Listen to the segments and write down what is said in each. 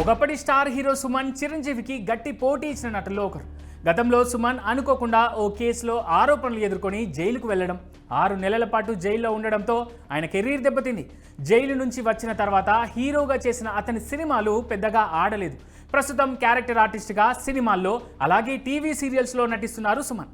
ఒకప్పటి star hero Suman చిరంజీవికి గట్టి పోటీ ఇచ్చిన నటుల్లో ఒకరు. గతంలో సుమన్ అనుకోకుండా ఓ కేసులో ఆరోపణలు ఎదుర్కొని జైలుకు వెళ్ళడం ఆరు నెలల పాటు జైల్లో ఉండడంతో ఆయన కెరీర్ దెబ్బతింది. జైలు నుంచి వచ్చిన తర్వాత హీరోగా చేసిన అతని సినిమాలు పెద్దగా ఆడలేదు. ప్రస్తుతం క్యారెక్టర్ ఆర్టిస్ట్గా సినిమాల్లో అలాగే టీవీ సీరియల్స్లో నటిస్తున్నారు సుమన్.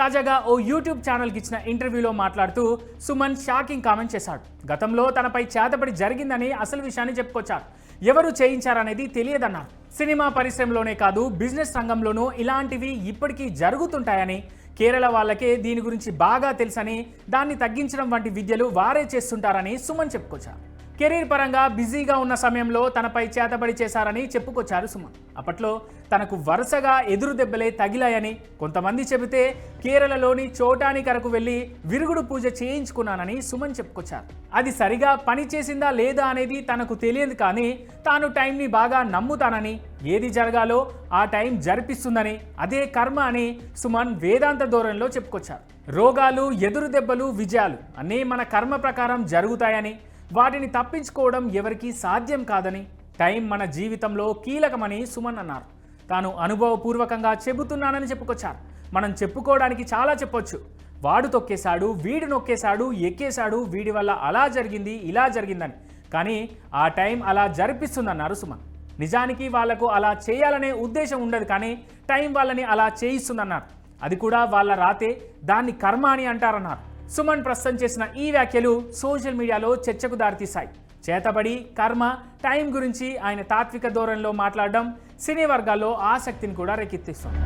తాజాగా ఓ యూట్యూబ్ ఛానల్కి ఇచ్చిన ఇంటర్వ్యూలో మాట్లాడుతూ సుమన్ షాకింగ్ కామెంట్ చేశాడు. గతంలో తనపై చేతపడి జరిగిందని అసలు విషయాన్ని చెప్పుకొచ్చారు. ఎవరు చేయించారనేది తెలియదన్నారు. సినిమా పరిశ్రమలోనే కాదు బిజినెస్ రంగంలోనూ ఇలాంటివి ఇప్పటికీ జరుగుతుంటాయని కేరళ వాళ్ళకే దీని గురించి బాగా తెలుసని దాన్ని తగ్గించడం వంటి విద్యలు వారే చేస్తుంటారని సుమన్ చెప్పుకొచ్చారు. కెరీర్ పరంగా బిజీగా ఉన్న సమయంలో తనపై చేతబడి చేశారని చెప్పుకొచ్చారు సుమన్. అప్పట్లో తనకు వరుసగా ఎదురు దెబ్బలే తగిలాయని కొంతమంది చెబితే కేరళలోని చోటానికరకు వెళ్ళి విరుగుడు పూజ చేయించుకున్నానని సుమన్ చెప్పుకొచ్చారు. అది సరిగా పని చేసిందా లేదా అనేది తనకు తెలియదు కానీ తాను టైంని బాగా నమ్ముతానని ఏది జరగాలో ఆ టైం జరిపిస్తుందని అదే కర్మ అని సుమన్ వేదాంత ధోరణిలో చెప్పుకొచ్చారు. రోగాలు ఎదురు దెబ్బలు విజయాలు అన్నీ మన కర్మ ప్రకారం జరుగుతాయని వాటిని తప్పించుకోవడం ఎవరికీ సాధ్యం కాదని టైం మన జీవితంలో కీలకమని సుమన్ అన్నారు. తాను అనుభవపూర్వకంగా చెబుతున్నానని చెప్పుకొచ్చారు. మనం చెప్పుకోవడానికి చాలా చెప్పొచ్చు. వాడు తొక్కేశాడు వీడు నొక్కేశాడు ఎక్కేశాడు వీడి వల్ల అలా జరిగింది ఇలా జరిగిందని. కానీ ఆ టైం అలా జరిపిస్తుందన్నారు సుమన్. నిజానికి వాళ్ళకు అలా చేయాలనే ఉద్దేశం ఉండదు కానీ టైం వాళ్ళని అలా చేయిస్తుందన్నారు. అది కూడా వాళ్ళ రాతే దాన్ని కర్మ అని అంటారన్నారు. సుమన్ ప్రస్తుతం చేసిన ఈ వ్యాఖ్యలు సోషల్ మీడియాలో చర్చకు దారితీశాయి. చేతబడి కర్మ టైం గురించి ఆయన తాత్విక ధోరణిలో మాట్లాడడం సినీ వర్గాల్లో ఆసక్తిని కూడా రేకెత్తిస్తుంది.